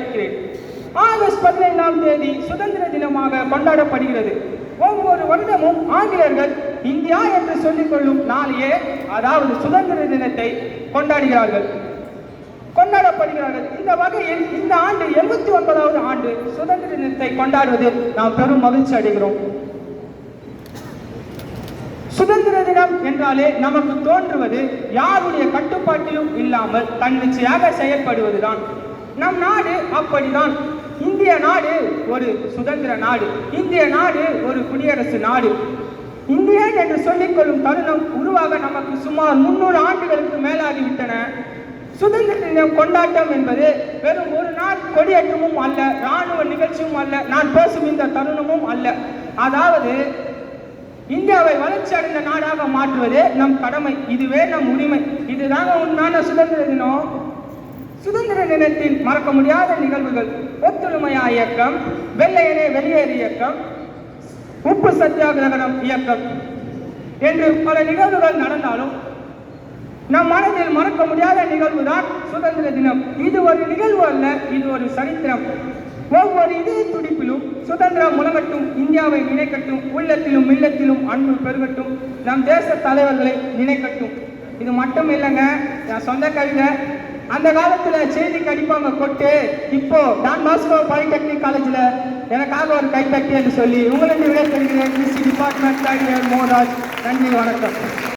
வரவேற்கிறேன் ஆகஸ்ட் பதினைந்தாம் தேதி சுதந்திர தினமாக கொண்டாடப்படுகிறது. ஒவ்வொரு வருடமும் ஆங்கிலேயர்கள் இந்தியா என்று சொல்லிக்கொள்ளும் நாளையே அதாவது சுதந்திர தினத்தை கொண்டாடுகிறார்கள். கொண்டாடப்படுகிறார்கள். இந்த வகையில் இந்த ஆண்டு எழுபத்தி ஒன்பதாவது ஆண்டு சுதந்திர தினத்தை கொண்டாடுவதில் நாம் பெரும் மகிழ்ச்சி அடைகிறோம். சுதந்திர தினம் என்றாலே நமக்கு தோன்றுவது யாருடைய கட்டுப்பாட்டிலும் இல்லாமல் தன்னிச்சையாக செயல்படுவதுதான். நம் நாடு அப்படிதான். இந்திய நாடு ஒரு சுதந்திர நாடு. இந்திய நாடு ஒரு குடியரசு நாடு. இந்தியன் என்று சொல்லிக்கொள்ளும் தருணம் உருவாக நமக்கு சுமார் முன்னூறு ஆண்டுகளுக்கு மேலாகிவிட்டன. சுதந்திர தினம் கொண்டாட்டம் என்பது வெறும் ஒரு நாள் கொடியேற்றமும் அல்ல இராணுவ நிகழ்ச்சியும் அல்ல நான் பேசும் இந்த தருணமும் அல்ல. அதாவது இந்தியாவை வளர்ச்சி அடைந்த நாடாக மாற்றுவதே நம் கடமை இதுவே நம் உரிமை. இதுதாங்க உண்மையான சுதந்திர தினம். சுதந்திர தினத்தில் மறக்க முடியாத நிகழ்வுகள். ஒத்துழைமையா இயக்கம். வெள்ளையனே வெளியேறு இயக்கம். உப்பு சத்தியாகிரகணம் இயக்கம். என்று பல நிகழ்வுகள் நடந்தாலும் நம் மனதில் மறக்க முடியாத நிகழ்வு தான் சுதந்திர தினம். இது ஒரு நிகழ்வு அல்ல இது ஒரு சரித்திரம். ஒவ்வொரு இதய துடிப்பிலும் சுதந்திரம் முழங்கட்டும் இந்தியாவை நினைக்கட்டும் உள்ளத்திலும் இல்லத்திலும் அன்பு பெருகட்டும் நம் தேச தலைவர்களை நினைக்கட்டும். இது மட்டும் இல்லைங்க என் சொந்த கவிதை. அந்த காலத்துல செய்திக்கு அடிப்பாங்க கொட்டு. இப்போ டான் மாஸ்கோ பாலிடெக்னிக் காலேஜ்ல எனக்காக ஒரு கைத்தட்டி என்று சொல்லி உங்களுக்கு விடை பெறுகிறேன் டிபார்ட்மெண்ட் மோராஜ் நன்றி வணக்கம்.